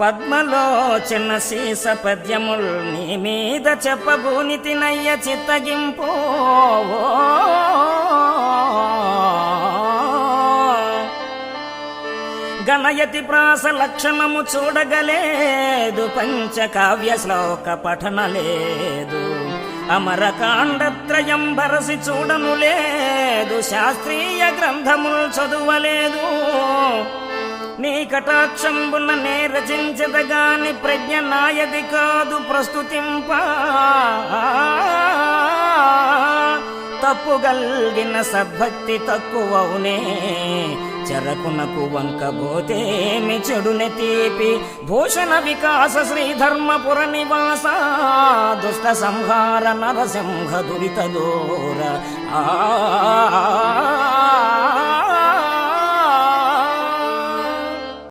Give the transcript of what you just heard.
పద్మలోచన శీస పద్యముల్ నీ మీద చెప్పబూని తినయ్య చిత్తగింపు. గణయతి ప్రాస లక్షణము చూడగలేదు పంచకావ్య శ్లోక పఠన లేదు. అమరకాండత్రయం భరసి చూడను లేదు శాస్త్రీయ గ్రంథములు చదువలేదు. నీ కటాక్షంబున నే రచించదగాని ప్రజ్ఞ నాయది కాదు ప్రస్తుతింప. తప్పుగల్గిన సద్భక్తి తక్కువవునే చెరకునకు వంకబోతేమి చెడుని తీపి. భూషణ వికాస శ్రీధర్మపుర నివాస దుష్ట సంహార నరసింహ దురిత దూర. ఆ